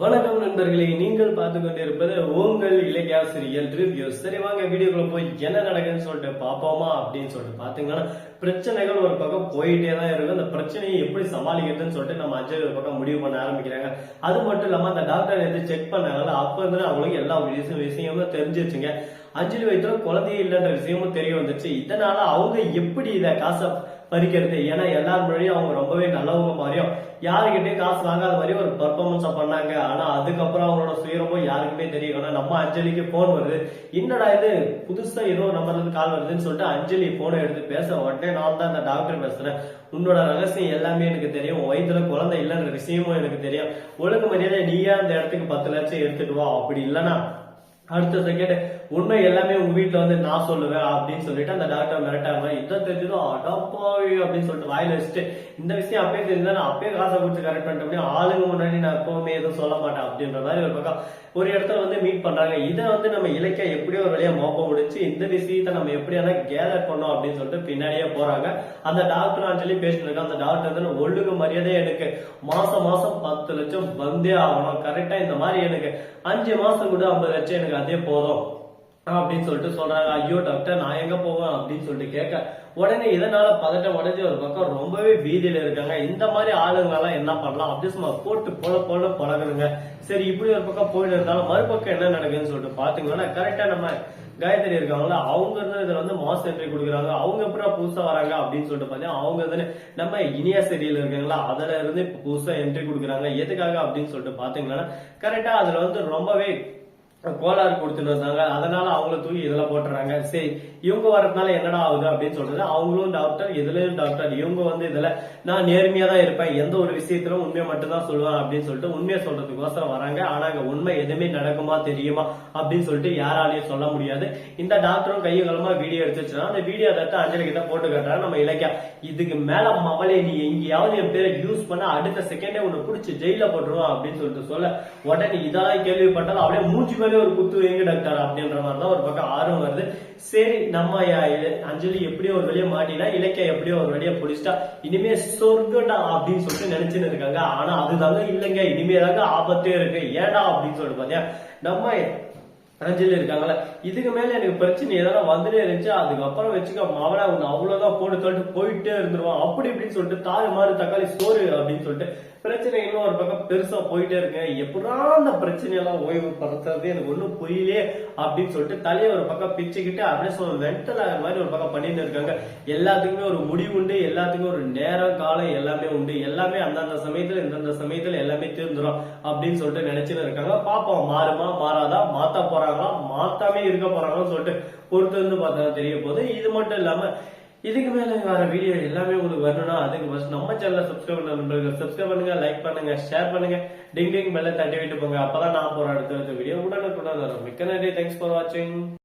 வணக்கம் நண்பர்களே நீங்கள் பார்த்து கொண்டிருப்பது உங்கள் இலக்கியாசிரியல் ரிவ்யூஸ் சரி வாங்க வீடியோக்குள்ள போய் என்ன நடக்குதுன்னு சொல்லிட்டு பார்ப்போமா அப்படின்னு சொல்லிட்டு பாத்தீங்கன்னா பிரச்சனைகள் ஒரு பக்கம் போயிட்டே தான் இருக்கு. அந்த பிரச்சனையை எப்படி சமாளிக்கிறதுன்னு சொல்லிட்டு நம்ம அஞ்சல் ஒரு பக்கம் முடிவு பண்ண ஆரம்பிக்கிறாங்க. அது மட்டும் இல்லாம அந்த டாக்டர் எடுத்து செக் பண்ணாங்கல்ல அப்போ இருந்து அவங்களுக்கு எல்லா விஷயம் விஷயமும் தெரிஞ்சிருச்சுங்க. அஞ்சலி வயிற்றுல குழந்தையே இல்லைன்ற விஷயமும் தெரிய வந்துச்சு. இதனால அவங்க எப்படி இதை காசை பறிக்கிறது. ஏன்னா எல்லார் முன்னாடியும் அவங்க ரொம்பவே நல்லவங்க மாதிரியும் யாருக்கிட்டையும் காசு வாங்காத மாதிரி ஒரு பர்ஃபார்மன்ஸா பண்ணாங்க. ஆனா அதுக்கப்புறம் அவங்களோட சுயரமும் யாருக்குமே தெரியும் ஆனா நம்ம அஞ்சலிக்கு போன் வருது. என்னடா இது? புதுசா ஏதோ நம்பர்ல இருந்து கால் வருதுன்னு சொல்லிட்டு அஞ்சலி போனை எடுத்து பேச உடனே நான் தான் அந்த டாக்டர் பேசுறேன். உன்னோட ரகசியம் எல்லாமே எனக்கு தெரியும். வயிற்றுல குழந்தை இல்லைன்ற விஷயமும் எனக்கு தெரியும். ஒழுங்கு மரியாதை நீயே அந்த இடத்துக்கு பத்து லட்சம் எடுத்துட்டு வா. அப்படி இல்லைன்னா அடுத்த செகண்ட் உண்மை எல்லாமே உங்க வீட்டுல வந்து நான் சொல்லுவேன் அப்படின்னு சொல்லிட்டு அந்த டாக்டர் மிரட்டாங்க இதை தெரிஞ்சதும் அடப்பாவி அப்படின்னு சொல்லிட்டு வாயில வச்சுட்டு இந்த விஷயம் அப்பயே தெரிஞ்சா நான் அப்பயே காசை கொடுத்து கரெக்ட் பண்ணிட்டு ஆளுங்க முன்னாடி நான் எப்பவுமே எதுவும் சொல்ல மாட்டேன் அப்படின்ற மாதிரி ஒரு பக்கம் ஒரு இடத்துல வந்து மீட் பண்றாங்க. இதை வந்து நம்ம இலக்கிய எப்படியோ ஒரு வழியா மோப்ப முடிச்சு இந்த விஷயத்தை நம்ம எப்படியான கேதர் பண்ணோம் அப்படின்னு சொல்லிட்டு பின்னாடியே போறாங்க. அந்த டாக்டர் சொல்லி பேசிட்டு அந்த டாக்டர் வந்து ஒழுங்கு மரியாதை எனக்கு. மாசம் மாசம் பத்து லட்சம் வந்தே ஆகணும். கரெக்டா இந்த மாதிரி எனக்கு. அஞ்சு மாசம் கூட ஐம்பது லட்சம் எனக்கு அதே போதும். அப்படின்னு சொல்லிட்டு சொல்றாங்க. ஐயோ டாக்டர் நான் எங்க போவேன் அப்படின்னு சொல்லிட்டு கேட்க உடனே இதனால பதட்டம் உடஞ்சி ஒரு பக்கம் ரொம்பவே வீதியில இருக்காங்க. இந்த மாதிரி ஆளுங்க எல்லாம் என்ன பண்ணலாம்? அப்படி சும்மா போட்டு போல போல பழகுதுங்க. சரி இப்படி ஒரு பக்கம் போயிட்டு இருந்தாலும் மறுபக்கம் என்ன நடக்குதுன்னு சொல்லிட்டு பாத்தீங்கன்னா கரெக்டா நம்ம காயத்ரி இருக்காங்களா அவங்க இருந்து இதுல வந்து மாஸ் என்ட்ரி கொடுக்குறாங்க. அவங்க எப்படி புதுசா வராங்க அப்படின்னு சொல்லிட்டு பாத்தீங்கன்னா அவங்க வந்து நம்ம இனியா செடியில் இருக்காங்களா அதுல இருந்து இப்ப புதுசா என்ட்ரி கொடுக்குறாங்க. எதுக்காக அப்படின்னு சொல்லிட்டு பாத்தீங்கன்னா கரெக்டா அதுல வந்து ரொம்பவே கோளாறு கொடுத்துட்டு வந்தாங்க. அதனால அவங்கள தூக்கி இதில் போட்டுறாங்க. சரி இவங்க வரதுனால என்னடா ஆகுது அப்படின்னு சொல்றது அவங்களும் டாக்டர் இதுலயும் டாக்டர் இவங்க வந்து இதுல நான் நேர்மையா தான் இருப்பேன். எந்த ஒரு விஷயத்திலும் உண்மையை மட்டும் தான் சொல்லுவேன் அப்படின்னு சொல்லிட்டு உண்மையை சொல்றதுக்கோசரம் வராங்க. ஆனா அங்க உண்மை எதுவுமே நடக்குமா தெரியுமா அப்படின்னு சொல்லிட்டு யாராலையும் சொல்ல முடியாது. இந்த டாக்டரும் கையகலமா களமா வீடியோ எடுத்துச்சுன்னா அந்த வீடியோ எடுத்து அஞ்சலி கிட்ட போட்டு காட்டுறாங்க நம்ம இலக்கியா இதுக்கு மேல மவளே நீ எங்கேயாவது என் பேரை யூஸ் பண்ண அடுத்த செகண்டே உன்னை பிடிச்சி ஜெயில போட்டுருவோம் அப்படின்னு சொல்லிட்டு சொல்ல. உடனே இதெல்லாம் கேள்விப்பட்டாலும் அப்படியே மூச்சு மேலே ஒரு குத்து எங்க டாக்டர் அப்படின்ற மாதிரி தான் ஒரு பக்கம் ஆர்வம் வருது. சரி நம்ம அஞ்சலி எப்படியோ ஒரு வழியா மாட்டினா இலக்கிய எப்படியோ ஒரு வழியா பிடிச்சிட்டா இனிமே சொர்க்கடா அப்படின்னு சொல்லிட்டு நினைச்சுன்னு இருக்காங்க. ஆனா அதுதாங்க இல்லைங்க. இனிமே தாங்க ஆபத்தே இருக்கு. ஏடா அப்படின்னு சொல்லிட்டு பாத்தியா? நம்ம அஞ்சலி இருக்காங்கல்ல. இதுக்கு மேல எனக்கு பிரச்சனை ஏதாவது வந்துட்டே இருந்துச்சு அதுக்கப்புறம் வச்சுக்க மாவளா அவங்க அவ்வளவுதான் போட்டு தள்ளிட்டு போயிட்டே இருந்துருவான். அப்படி இப்படின்னு சொல்லிட்டு தாறு மாறு தக்காளி சோறு அப்படின்னு சொல்லிட்டு பிரச்சனை இன்னும் ஒரு பக்கம் பெருசா போயிட்டே இருக்கேன் எப்படா அந்த பிரச்சனையெல்லாம் ஓய்வு படுத்துறது? எனக்கு ஒண்ணும் புரியலையே அப்படின்னு சொல்லிட்டு தலையை ஒரு பக்கம் பிச்சுக்கிட்டு அப்படியே சொல்ல வெண்டல் ஆகிற மாதிரி ஒரு பக்கம் பண்ணிட்டு இருக்காங்க. எல்லாத்துக்குமே ஒரு முடிவு உண்டு எல்லாத்துக்கும் ஒரு நேரம் காலம் எல்லாமே உண்டு. எல்லாமே அந்தந்த சமயத்துல இந்தந்த சமயத்துல எல்லாமே தீர்ந்துடும் அப்படின்னு சொல்லிட்டு நினைச்சுன்னு இருக்காங்க. பாப்போம் மாறுமா மாறாதா? மாத்த போறாங்களா மாத்தாமே இருக்க போறாங்களான்னு சொல்லிட்டு பொறுத்து வந்து பார்த்தா தெரிய போகுது. இது மட்டும் இல்லாம இதுக்கு மேல வர வீடியோ எல்லாமே உங்களுக்கு வரணும்னா அதுக்கு ஃபர்ஸ்ட் நம்ம சேனலை சப்ஸ்கிரைப் பண்ண நண்பர்கள் சப்ஸ்கிரைப் பண்ணுங்க லைக் பண்ணுங்க ஷேர் பண்ணுங்க. டிங் டிங் பெல்ல தட்டி விட்டு போங்க அப்பதான் நான் போற அடுத்த அடுத்த வீடியோ உடனுக்குடன் வரும். மிக்க நன்றி. தேங்க்ஸ் ஃபார் வாட்சிங்